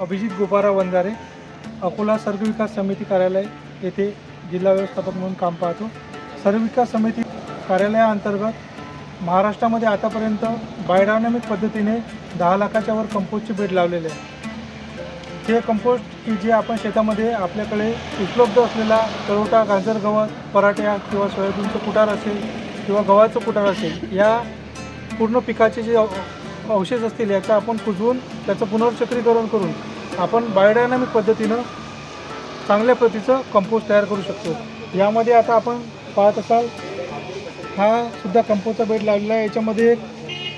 अभिजित गोपारा वंजारे अकोला सर्व विकास समिती कार्यालय येथे जिल्हा व्यवस्थापक म्हणून काम पाहतो. सर्व विकास समिती कार्यालयाअंतर्गत महाराष्ट्रामध्ये आतापर्यंत बायोडायनामिक पद्धतीने दहा लाखाच्या वर कंपोस्टचे बेड लावलेले आहे. हे कंपोस्ट की जे आपण शेतामध्ये आपल्याकडे उपलब्ध असलेला तळोटा गाजर गवत पराठ्या किंवा सोयाबीनचं कुटार असेल किंवा गव्हाचं कुटार असेल या पूर्ण पिकाचे जे अवशेष असतील याचं आपण कुजवून त्याचं पुनर्चक्रीकरण करून आपण बायोडायनामिक पद्धतीनं चांगल्या प्रतीचं कंपोस्ट तयार करू शकतो. यामध्ये आता आपण पाहत असाल हा सुद्धा कंपोस्टचा बेड लावलेला आहे. याच्यामध्ये एक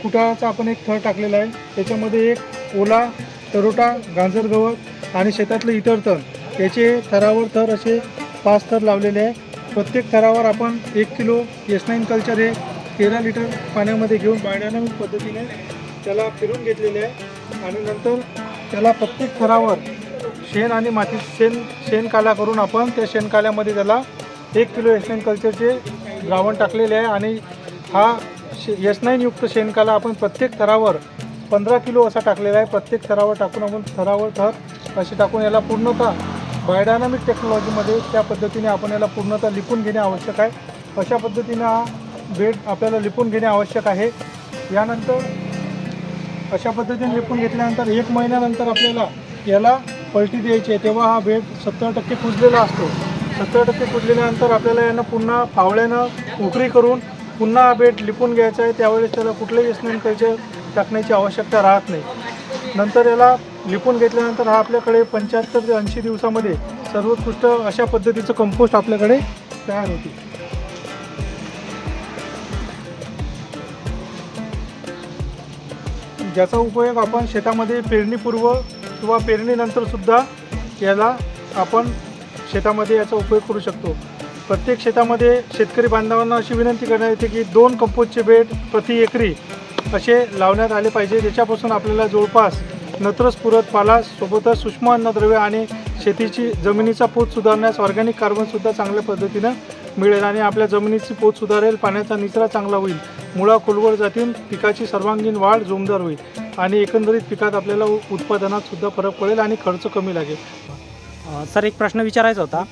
कुटाळाचा आपण एक थर टाकलेला आहे. त्याच्यामध्ये एक ओला तरोटा गाजर गवत आणि शेतातलं इतर तण. याचे थरावर थर असे पाच थर लावलेले आहे. प्रत्येक थरावर आपण एक किलो एस नाईन कल्चर हे तेरा लिटर पाण्यामध्ये घेऊन बायोडायनामिक पद्धतीने त्याला फिरून घेतलेले आहे. आणि नंतर त्याला प्रत्येक थरावर शेण आणि माती शेण शेणकाला करून आपण त्या शेणकाल्यामध्ये त्याला एक किलो एस नाईन कल्चरचे द्रावण टाकलेले आहे. आणि हा शे एस नाईनयुक्त शेणकाला आपण प्रत्येक थरावर पंधरा किलो असा टाकलेला आहे. प्रत्येक थरावर टाकून आपण थरावर थर असे टाकून याला पूर्णतः बायोडायनामिक टेक्नॉलॉजीमध्ये त्या पद्धतीने आपण याला पूर्णतः लिपून घेणे आवश्यक आहे. अशा पद्धतीनं हा बेड आपल्याला लिपून घेणे आवश्यक आहे. यानंतर अशा पद्धतीने लिपून घेतल्यानंतर एक महिन्यानंतर आपल्याला याला पलटी द्यायची आहे. तेव्हा हा बेड सत्तर टक्के कुजलेला असतो. सत्तर टक्के कुजलेल्यानंतर आपल्याला यानं पुन्हा फावड्यानं उकरी करून पुन्हा हा बेड लिपून घ्यायचा आहे. त्यावेळेस त्याला कुठलंही स्नेन कल्चर टाकण्याची आवश्यकता राहत नाही. नंतर याला लिपून घेतल्यानंतर हा आपल्याकडे पंच्याहत्तर ते ऐंशी दिवसामध्ये सर्वोत्कृष्ट अशा पद्धतीचं कंपोस्ट आपल्याकडे तयार होते. ज्याचा उपयोग आपण शेतामध्ये पेरणीपूर्व किंवा पेरणीनंतरसुद्धा याला आपण शेतामध्ये याचा उपयोग करू शकतो. प्रत्येक शेतामध्ये शेतकरी बांधवांना अशी विनंती करण्यात येते की दोन कंपोजचे बेड प्रति एकरी असे लावण्यात आले पाहिजे. ज्याच्यापासून आपल्याला जवळपास नत्रस पुरत पाला सोबतच सूक्ष्म अन्नद्रव्य आणि शेतीची जमिनीचा पोत सुधारण्यास ऑर्गॅनिक कार्बनसुद्धा चांगल्या पद्धतीनं मिळेल आणि आपल्या जमिनीची पोत सुधारेल पाण्याचा निचरा चांगला होईल मुळा खोलवर जातील पिकाची सर्वांगीण वाढ जोमदार होईल आणि एकंदरीत पिकात आपल्याला उत्पादनात सुद्धा फरक पडेल आणि खर्च कमी लागेल. सर एक प्रश्न विचारायचा होता.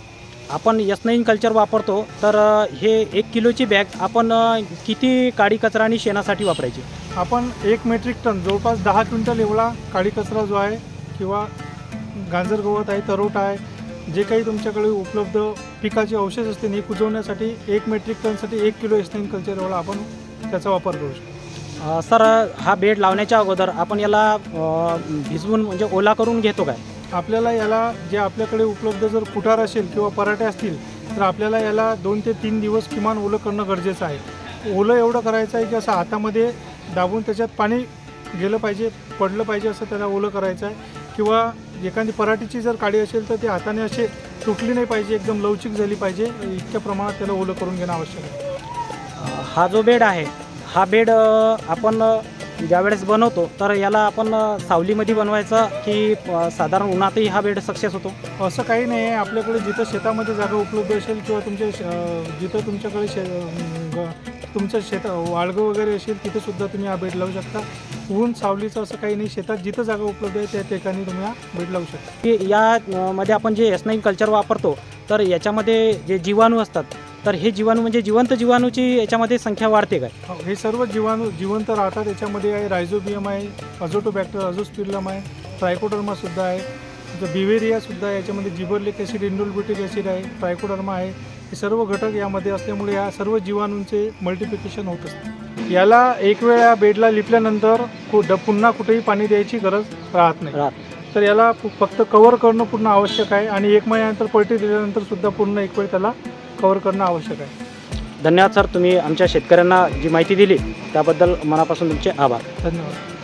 आपण एस नाईन कल्चर वापरतो तर हे एक किलोची बॅग आपण किती काडी कचरा आणि शेणासाठी वापरायची? आपण एक मेट्रिक टन जवळपास दहा क्विंटल एवढा काळी कचरा जो आहे किंवा गाजर गवत आहे तरोटा आहे जे काही तुमच्याकडे उपलब्ध पिकाचे अवशेष असतील हे कुजवण्यासाठी एक मेट्रिक टनसाठी एक किलो एस्टाईन कल्चर एवढा आपण त्याचा वापर करू शकतो. सर हा बेड लावण्याच्या अगोदर आपण याला भिजवून म्हणजे ओला करून घेतो काय? आपल्याला याला जे आपल्याकडे उपलब्ध जर कुटार असेल किंवा पराठे असतील तर आपल्याला याला दोन ते तीन दिवस किमान ओलं करणं गरजेचं आहे. ओलं एवढं करायचं आहे की असं हातामध्ये दाबून त्याच्यात पाणी गेलं पाहिजे पडलं पाहिजे असं त्याला ओलं करायचं आहे. किंवा एखादी पराठीची जर काडी असेल तर ती हाताने अशी तुटली नाही पाहिजे एकदम लवचिक झाली पाहिजे. इतक्या प्रमाणात त्याला ओलं करून घेणं आवश्यक आहे. हा जो बेड आहे हा बेड आपण ज्यावेळेस बनवतो तर याला आपण सावलीमध्ये बनवायचा की साधारण उन्हातही हा बेड सक्सेस होतो? असं काही नाही आहे. आपल्याकडे जिथं शेतामध्ये जागा उपलब्ध असेल किंवा तुमच्या जिथं तुमच्याकडे शे तुमचं शेत वाळगं वगैरे असेल तिथे सुद्धा तुम्ही हा बेड लावू शकता. ऊन सावलीचं असं काही नाही. शेतात जिथं जागा उपलब्ध आहे त्या ठिकाणी तुम्ही बेड लावू शकता. की या अ, मध्ये आपण जे एस नाईन कल्चर वापरतो तर याच्यामध्ये जे जीवाणू असतात तर हे जीवाणू म्हणजे जिवंत जीवाणूची याच्यामध्ये संख्या वाढते काय? हो, हे सर्व जीवाणू जिवंत राहतात. याच्यामध्ये आहे रायझोबियम आहे अझोटोबॅक्टर अझोस्पिरलम आहे ट्रायकोडर्मा सुद्धा आहे. नंतर बिवेरिया सुद्धा आहे याच्यामध्ये जिबरलिक ॲसिड इंडोलब्युटिक ॲसिड आहे ट्रायकोडर्मा आहे. हे सर्व घटक यामध्ये असल्यामुळे या सर्व जीवाणूंचे मल्टिप्लिकेशन होत असते. याला एक वेळ या बेडला लिपल्यानंतर पुन्हा कुठेही पाणी द्यायची गरज राहत नाही. राहत तर याला फक्त कवर करणं पूर्ण आवश्यक आहे आणि एक महिन्यानंतर पलटी दिल्यानंतर सुद्धा पूर्ण एक वेळ त्याला कवर करणं आवश्यक आहे. धन्यवाद सर. तुम्ही आमच्या शेतकऱ्यांना जी माहिती दिली त्याबद्दल मनापासून तुमचे आभार. धन्यवाद.